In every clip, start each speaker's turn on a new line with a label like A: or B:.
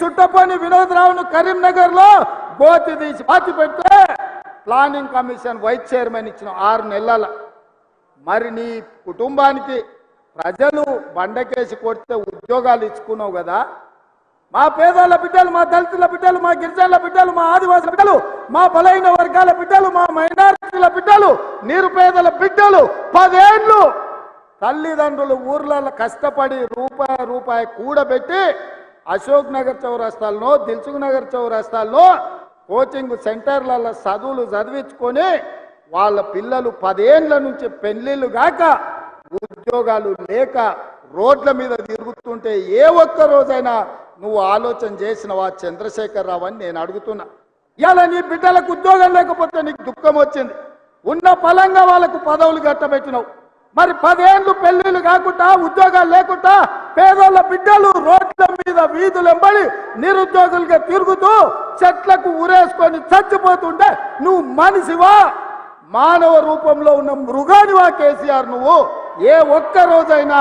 A: సుట్టపని వినోద్ రావును కరీంనగర్లో గోతి తీసి పాతి పెడితే ప్లానింగ్ కమిషన్ వైస్ చైర్మన్ ఇచ్చిన ఆరు నెలల మరి నీ కుటుంబానికి ప్రజలు బండకేసి కొడితే ఉద్యోగాలు ఇచ్చుకున్నావు కదా? మా పేదల బిడ్డలు మా దళితుల బిడ్డలు మా గిరిజనుల బిడ్డలు మా ఆదివాసుల బిడ్డలు మా బలైన వర్గాల బిడ్డలు మా మైనారిటీల బిడ్డలు నిరుపేదల బిడ్డలు పదేళ్ళు తల్లిదండ్రులు ఊర్లలో కష్టపడి రూపాయి రూపాయి కూడబెట్టి అశోక్ నగర్ చౌరస్తాల్లో దిల్సుఖ్ నగర్ చౌరస్తాల్లో కోచింగ్ సెంటర్లలో చదువులు చదివించుకొని వాళ్ళ పిల్లలు పదేండ్ల నుంచి పెళ్ళిళ్ళు గాక ఉద్యోగాలు లేక రోడ్ల మీద తిరుగుతుంటే ఏ ఒక్క రోజైనా నువ్వు ఆలోచన చేసినవా? చంద్రశేఖరరావు అని నేను అడుగుతున్నా. ఇలా నీ బిడ్డలకు ఉద్యోగం లేకపోతే నీకు దుఃఖం వచ్చింది. ఉన్న ఫలంగా వాళ్ళకు పదవులు కట్టబెట్టినావు. మరి పదేళ్ళు పెళ్ళిళ్ళు కాకుండా ఉద్యోగాలు లేకుండా పేదోళ్ళ బిడ్డలు రోడ్ల మీద వీధులు ఎంబడి నిరుద్యోగులుగా తిరుగుతూ చెట్లకు ఉరేసుకొని చచ్చిపోతుంటే నువ్వు మనిషివా? మానవ రూపంలో ఉన్న మృగానివా కేసీఆర్ నువ్వు? ఏ ఒక్క రోజైనా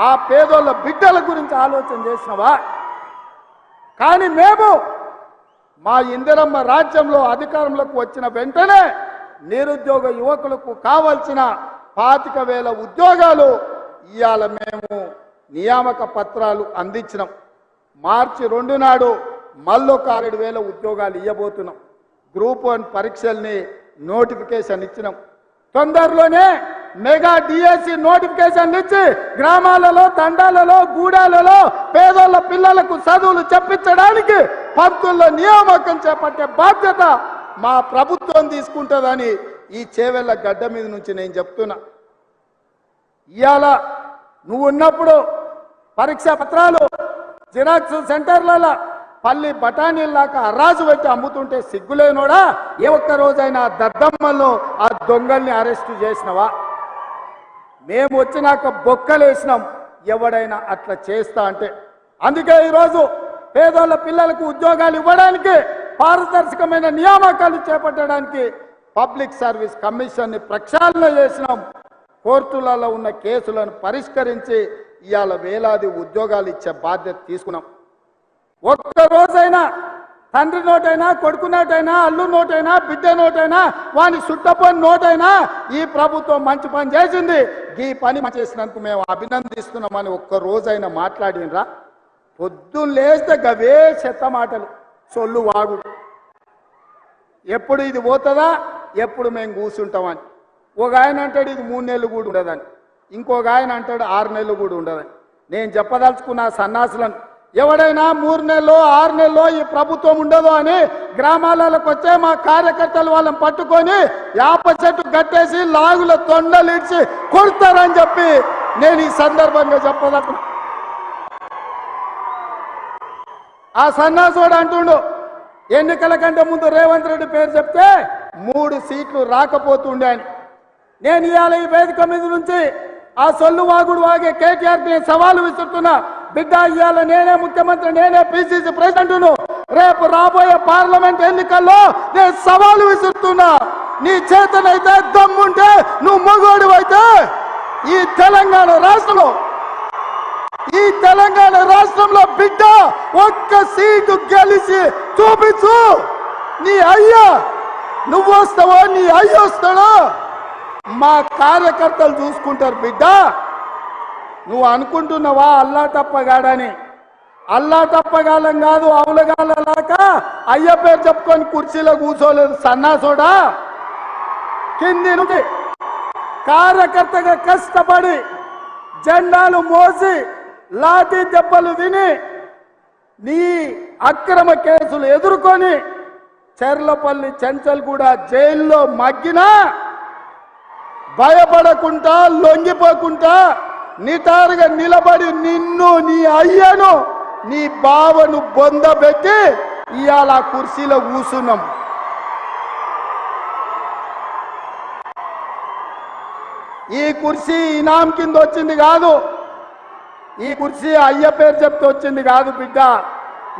A: ఆ పేదోళ్ళ బిడ్డల గురించి ఆలోచన చేసినవా? కానీ మేము మా ఇందిరమ్మ రాజ్యంలో అధికారంలోకి వచ్చిన వెంటనే నిరుద్యోగ యువకులకు కావలసిన పాతిక వేల ఉద్యోగాలు ఇవాళ మేము నియామక పత్రాలు అందించినాం. మార్చి రెండు నాడు మళ్ళొక ఆరేడు వేల ఉద్యోగాలు ఇవ్వబోతున్నాం గ్రూప్ వన్ పరీక్షల్ని నోటిఫికేషన్ ఇచ్చినాం. తొందరలోనే మెగా డిఎస్సి నోటిఫికేషన్ ఇచ్చి గ్రామాలలో తండాలలో గూడాలలో పేదోళ్ళ పిల్లలకు చదువులు చెప్పించడానికి పంతుల్లో నియామకం చేపట్టే బాధ్యత మా ప్రభుత్వం తీసుకుంటుందని ఈ చేవెళ్ళ గడ్డ మీద నుంచి నేను చెప్తున్నా. ఇవాళ నువ్వు ఉన్నప్పుడు పరీక్షా పత్రాలు జిరాక్స్ సెంటర్లలో పల్లి బఠానీల్లాక అరాజు పెట్టి అమ్ముతుంటే సిగ్గులేనోడా? ఏ ఒక్క రోజైనా దద్దమ్మల్లో ఆ దొంగల్ని అరెస్ట్ చేసినవా? మేము వచ్చినాక బొక్కలేసినాం ఎవడైనా అట్లా చేస్తా అంటే. అందుకే ఈరోజు పేదోళ్ళ పిల్లలకు ఉద్యోగాలు ఇవ్వడానికి పారదర్శకమైన నియామకాలు చేపట్టడానికి పబ్లిక్ సర్వీస్ కమిషన్ని ప్రక్షాళన చేసినాం. కోర్టులలో ఉన్న కేసులను పరిష్కరించి ఇవాళ వేలాది ఉద్యోగాలు ఇచ్చే బాధ్యత తీసుకున్నాం. ఒక్క రోజైనా తండ్రి నోటైనా కొడుకు నోటైనా అల్లు నోటైనా బిడ్డ నోటైనా వాని చుట్టపని నోటైనా ఈ ప్రభుత్వం మంచి పని చేసింది. ఈ పని చేసినందుకు మేము అభినందిస్తున్నామని ఒక్కరోజైనా మాట్లాడినరా? పొద్దున్న లేస్తే గవే చెత్త మాటలు సొల్లు వాగుడు ఎప్పుడు ఇది పోతుందా? ఎప్పుడు మేము కూర్చుంటామని. ఒక ఆయన అంటాడు ఇది మూడు నెలలు కూడా ఉండదని. ఇంకొక ఆయన అంటాడు ఆరు నెలలు కూడా ఉండదని. నేను చెప్పదలుచుకున్న సన్నాసులను ఎవడైనా మూడు నెలలో ఆరు నెలలో ఈ ప్రభుత్వం ఉండదు అని గ్రామాలకు వచ్చే మా కార్యకర్తలు వాళ్ళని పట్టుకొని యాప చెట్టు కట్టేసి లాగుల తొండలిడ్చి కొడతారని చెప్పి నేను ఈ సందర్భంగా చెప్పదలుచుకున్నా. ఆ సన్నాసుడు అంటుండు ఎన్నికల కంటే ముందు రేవంత్ రెడ్డి పేరు చెప్తే మూడు సీట్లు రాకపోతుండే అని. నేను ఇవాళ ఈ వేదిక మీద నుంచి ఆ సొల్లు వాగుడు వాగే కేటీఆర్ నేను సవాలు విసురుతున్నా. బిడ్డ ఇవాళ నేనే ముఖ్యమంత్రి నేనే పిసిసి ప్రెసిడెంట్ను. రేపు రాబోయే పార్లమెంట్ ఎన్నికల్లో నేను సవాలు విసురుతున్నా. నీ చేతనైతే దమ్ముంటే నువ్వు మగోడు అయితే ఈ తెలంగాణ రాష్ట్రంలో ఈ తెలంగాణ రాష్ట్రంలో బిడ్డ ఒక్క సీటు గెలిచి చూపించు. నీ అయ్యా నువ్వు వస్తావో నీ అయ్యి వస్తాడో? మా కార్యకర్తలు చూసుకుంటారు బిడ్డ. నువ్వు అనుకుంటున్నావా అల్లా తప్పగాడని అల్లా తప్పగాలం కాదు అవులగాలలాక అయ్య పేరు చెప్పుకొని కుర్చీలో కూర్చోలేదు సన్నాసోడా? కింది నుండి కార్యకర్తగా కష్టపడి జెండాలు మోసి లాఠీ దెబ్బలు విని నీ అక్రమ కేసులు ఎదుర్కొని చెర్లపల్లి చెంచల్గూడ జైల్లో మగ్గినా భయపడకుండా లొంగిపోకుండా నిటారుగా నిలబడి నిన్ను నీ అయ్యను నీ బావను బొందబెట్టి ఇవాళ ఆ కుర్చీలో కూసున్నాం. ఈ కుర్చీ ఇనాం కింద వచ్చింది కాదు. ఈ కుర్చీ అయ్య పేరు చెప్తే వచ్చింది కాదు బిడ్డ.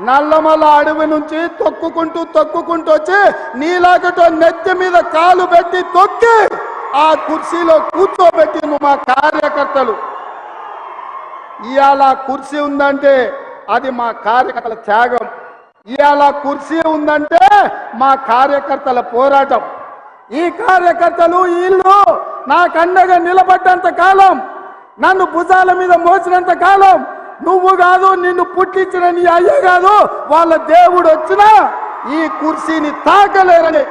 A: నల్లమల అడవి నుంచి తొక్కుకుంటూ తొక్కుకుంటూ వచ్చి నీలాగటో నెత్తి మీద కాలు పెట్టి తొక్కి ఆ కుర్చీలో కూర్చోబెట్టి నువ్వు మా కార్యకర్తలు. ఇవాళ కుర్చీ ఉందంటే అది మా కార్యకర్తల త్యాగం. ఇవాళ కుర్చీ ఉందంటే మా కార్యకర్తల పోరాటం. ఈ కార్యకర్తలు వీళ్ళు నాకు అండగా నిలబడ్డంత కాలం నన్ను భుజాల మీద మోసినంత కాలం నువ్వు కాదు నిన్ను పుట్టించిన నీ అయ్య కాదు వాళ్ళ దేవుడు వచ్చినా ఈ కుర్చీని తాకలేరని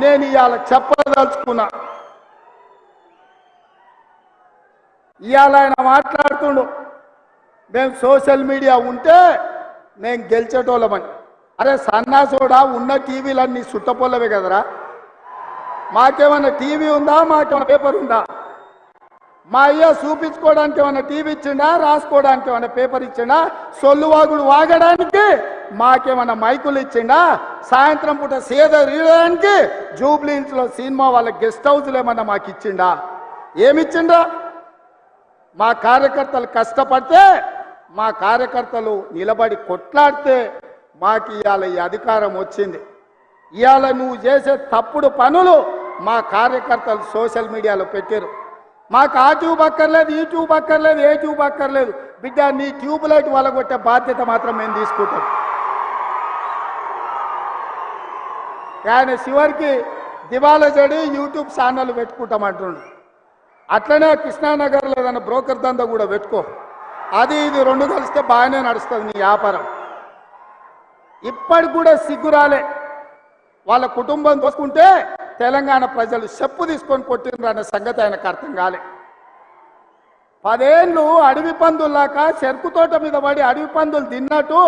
A: నేను ఇవాళ చెప్పదలుచుకున్నా. ఇవాళ ఆయన మాట్లాడుతుండు మేము సోషల్ మీడియా ఉంటే మేము గెలిచేటోళ్ళమని. అరే సన్నాసోడా ఉన్న టీవీలన్నీ సుట్టపొల్లవే కదరా? మాకేమన్నా టీవీ ఉందా? మాకేమన్నా పేపర్ ఉందా? మా అయ్య చూపించుకోవడానికి ఏమైనా టీవీ ఇచ్చిండా? రాసుకోవడానికి ఏమైనా పేపర్ ఇచ్చిండా? సొల్లువాగుడు వాగడానికి మాకేమన్నా మైకులు ఇచ్చిండా? సాయంత్రం పూట సేద రీయడానికి జూబ్లీహిల్స్ సినిమా వాళ్ళ గెస్ట్ హౌస్లు ఏమన్నా మాకు ఇచ్చిండా? ఏమిచ్చిండా మా కార్యకర్తలు కష్టపడితే మా కార్యకర్తలు నిలబడి కొట్లాడితే మాకు ఇవాళ ఈ అధికారం వచ్చింది. ఇవాళ నువ్వు చేసే తప్పుడు పనులు మా కార్యకర్తలు సోషల్ మీడియాలో పెట్టారు మాకు ఆ ట్యూబ్ అక్కర్లేదు ఈ ట్యూబ్ అక్కర్లేదు ఏ ట్యూబ్ అక్కర్లేదు. బిడ్డ నీ ట్యూబ్ లైట్ వలగొట్టే బాధ్యత మాత్రం మేము తీసుకుంటాం. ఆయన చివరికి దివాలా చెడి యూట్యూబ్ ఛానల్ పెట్టుకుంటాం అంటున్నాడు అట్లనే కృష్ణానగర్లో ఏదైనా బ్రోకర్ దందా కూడా పెట్టుకో. అది ఇది రెండు కలిస్తే బాగానే నడుస్తుంది నీ వ్యాపారం. ఇప్పటికి కూడా సిగ్గురాలే వాళ్ళ కుటుంబం తోసుకుంటే తెలంగాణ ప్రజలు చెప్పు తీసుకొని కొట్టినరు అనే సంగతి ఆయనకు అర్థం కాలే. పదేళ్ళు అడవి పందుల్లాక చెరుకు తోట మీద పడి అడవి పందులు తిన్నట్టు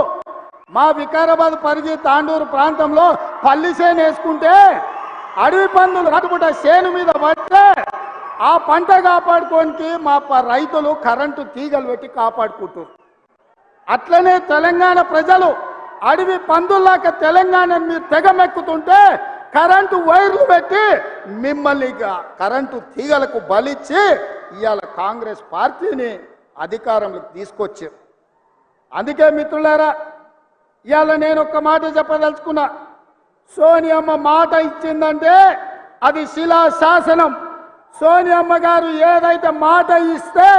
A: మా వికారాబాద్ పరిధి తాండూరు ప్రాంతంలో పల్లి చేను వేసుకుంటే అడవి పందులు రాటుపుట చేను మీద పడితే ఆ పంట కాపాడుకోనికి మా రైతులు కరెంటు తీగలు పెట్టి కాపాడుకుంటారు అట్లనే తెలంగాణ ప్రజలు అడవి పందుల్లాక తెలంగాణ మీరు తెగమెక్కుతుంటే కరెంటు వైర్లు పెట్టి మిమ్మల్ని కరెంటు తీగలకు బలిచ్చి ఇవాళ కాంగ్రెస్ పార్టీని అధికారంలోకి తీసుకొచ్చారు. అందుకే మిత్రులారా ఇవాళ నేను ఒక మాట చెప్పదలుచుకున్నా. సోనియమ్మ మాట ఇచ్చిందంటే అది శిలా శాసనం. సోనియమ్మ గారు ఏదైతే మాట ఇస్తే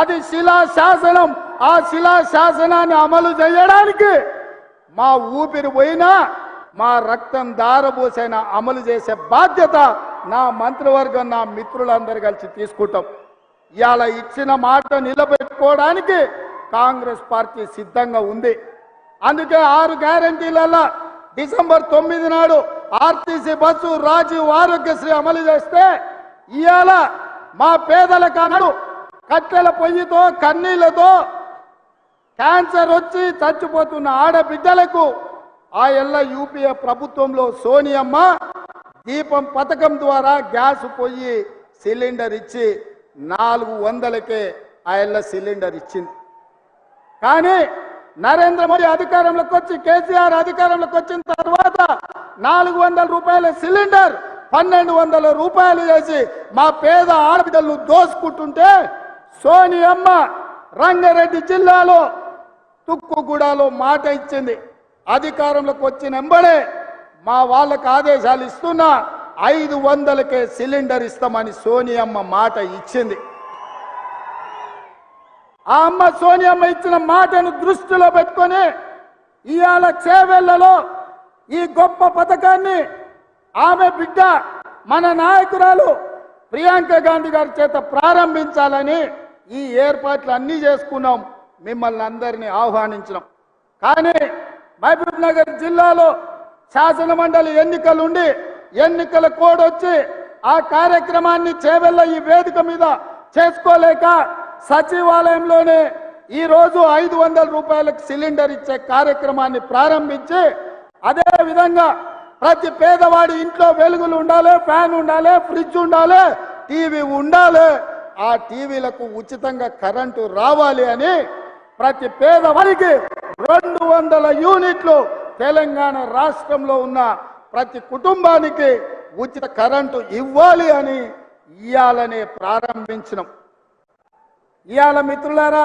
A: అది శిలా శాసనం. ఆ శిలా శాసనాన్ని అమలు చేయడానికి మా ఊపిరి పోయినా మా రక్తం దారబోసైన అమలు చేసే బాధ్యత నా మంత్రివర్గం నా మిత్రులందరూ కలిసి తీసుకుంటాం. ఇవాళ ఇచ్చిన మాట నిలబెట్టుకోవడానికి కాంగ్రెస్ పార్టీ సిద్ధంగా ఉంది. అందుకే ఆరు గ్యారంటీలలో డిసెంబర్ తొమ్మిది నాడు ఆర్టీసీ బస్సు రాజీవ్ ఆరోగ్యశ్రీ అమలు చేస్తే ఇవాళ మా పేదల కన్నాడు కట్టెల పొయ్యితో కన్నీళ్ళతో క్యాన్సర్ వచ్చి చచ్చిపోతున్న ఆడబిడ్డలకు ఆ ఎల్ల యూపీఏ ప్రభుత్వంలో సోనియమ్మ దీపం పథకం ద్వారా గ్యాస్ పోయి సిలిండర్ ఇచ్చి నాలుగు వందలకే ఆ ఎల్ల సిలిండర్ ఇచ్చింది. కానీ నరేంద్ర మోడీ అధికారంలోకి వచ్చి కేసీఆర్ అధికారంలోకి వచ్చిన తర్వాత నాలుగు వందల రూపాయల సిలిండర్ పన్నెండు వందల రూపాయలు చేసి మా పేద ఆడబిడ్డలను దోసుకుంటుంటే సోనియమ్మ రంగారెడ్డి జిల్లాలో తుక్కుగూడలో మాట ఇచ్చింది. అధికారంలోకి వచ్చిన ఎంబడే మా వాళ్ళకు ఆదేశాలు ఇస్తున్నా ఐదు వందలకే సిలిండర్ ఇస్తామని సోనియమ్మ మాట ఇచ్చింది. ఆ అమ్మ సోనియమ్మ ఇచ్చిన మాటను దృష్టిలో పెట్టుకొని ఇవాళ చేవెళ్ళలో ఈ గొప్ప పథకాన్ని ఆమె బిడ్డ మన నాయకురాలు ప్రియాంక గాంధీ గారి చేత ప్రారంభించాలని ఈ ఏర్పాట్లు అన్నీ చేసుకున్నాం. మిమ్మల్ని అందరినీ ఆహ్వానించినాం. కానీ మహబూబ్ నగర్ జిల్లాలో శాసన మండలి ఎన్నికలు ఉండి ఎన్నికల కోడ్ వచ్చి ఆ కార్యక్రమాన్ని చేవెళ్ళ ఈ వేదిక మీద చేసుకోలేక సచివాలయంలోనే ఈ రోజు ఐదు వందల రూపాయలకు సిలిండర్ ఇచ్చే కార్యక్రమాన్ని ప్రారంభించి అదే విధంగా ప్రతి పేదవాడి ఇంట్లో వెలుగులు ఉండాలి ఫ్యాన్ ఉండాలి ఫ్రిడ్జ్ ఉండాలి టీవీ ఉండాలి. ఆ టీవీలకు ఉచితంగా కరెంటు రావాలి అని ప్రతి పేదవాడికి రెండు వందల యూనిట్లు తెలంగాణ రాష్ట్రంలో ఉన్న ప్రతి కుటుంబానికి ఉచిత కరెంటు ఇవ్వాలి అని ఇయ్యాలనే ప్రారంభించినాం. ఇవాళ మిత్రులారా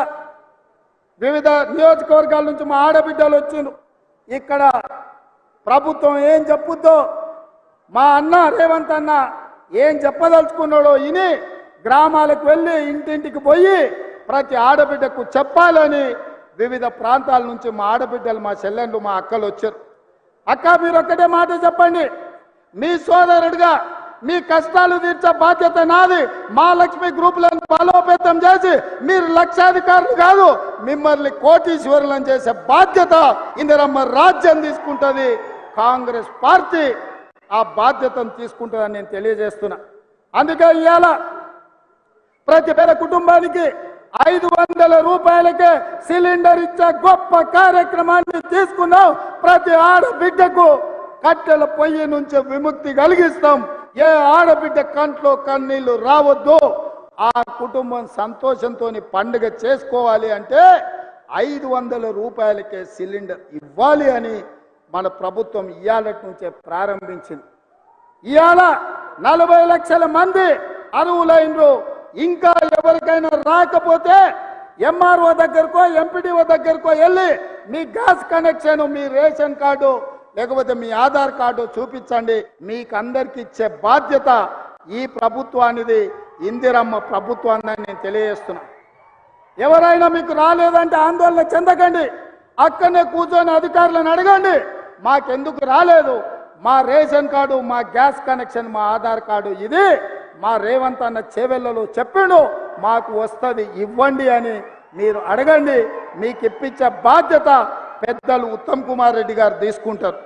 A: వివిధ నియోజకవర్గాల నుంచి మా ఆడబిడ్డలు వచ్చిండ్రు. ఇక్కడ ప్రభుత్వం ఏం చెప్పుద్దో మా అన్న రేవంత్ అన్న ఏం చెప్పదలుచుకున్నాడో ఇని గ్రామాలకు వెళ్ళి ఇంటింటికి పోయి ప్రతి ఆడబిడ్డకు చెప్పాలని వివిధ ప్రాంతాల నుంచి మా ఆడబిడ్డలు మా చెల్లెండ్లు మా అక్కలు వచ్చారు. అక్క మీరు ఒక్కటే మాట చెప్పండి. మీ సోదరుడిగా మీ కష్టాలు తీర్చే బాధ్యత నాది. మా లక్ష్మి గ్రూపులను బలోపేతం చేసి మీరు లక్షాధికారులు కాదు మిమ్మల్ని కోటీశ్వరులను చేసే బాధ్యత ఇందిరమ్మ రాజ్యం తీసుకుంటుంది. కాంగ్రెస్ పార్టీ ఆ బాధ్యతను తీసుకుంటుందని నేను తెలియజేస్తున్నా. అందుకే ఇవాళ ప్రతి పేద కుటుంబానికి ఐదు వందల రూపాయలకే సిలిండర్ ఇచ్చే గొప్ప కార్యక్రమాన్ని తీసుకున్నాం. ప్రతి ఆడబిడ్డకు కట్టెల పొయ్యి నుంచి విముక్తి కలిగిస్తాం. ఏ ఆడబిడ్డ కంట్లో కన్నీళ్ళు రావద్దు. ఆ కుటుంబం సంతోషంతో పండుగ చేసుకోవాలి అంటే ఐదు వందల రూపాయలకే సిలిండర్ ఇవ్వాలి అని మన ప్రభుత్వం ఇవాళటి నుంచే ప్రారంభించింది. ఇవాళ నలభై లక్షల మంది అరువులైనరు ఇంకా ఎవరికైనా రాకపోతే ఎంఆర్ఓ దగ్గరకో ఎంపీడీఓ దగ్గరకో వెళ్ళి మీ గ్యాస్ కనెక్షన్ మీ రేషన్ కార్డు లేకపోతే మీ ఆధార్ కార్డు చూపించండి. మీకు అందరికి ఇచ్చే బాధ్యత ఈ ప్రభుత్వానిది. ఇందిరమ్మ ప్రభుత్వాన్ని నేను తెలియజేస్తున్నా. ఎవరైనా మీకు రాలేదంటే ఆందోళన చెందకండి. అక్కడనే కూర్చొని అధికారులను అడగండి. మాకెందుకు రాలేదు? మా రేషన్ కార్డు మా గ్యాస్ కనెక్షన్ మా ఆధార్ కార్డు ఇది. మా రేవంత్ అన్న చెవెళ్ళలో చెప్పిండు మాకు వస్తుంది ఇవ్వండి అని మీరు అడగండి మీకు ఇప్పించే బాధ్యత పెద్దలు ఉత్తమ్ కుమార్ రెడ్డి గారు తీసుకుంటారు.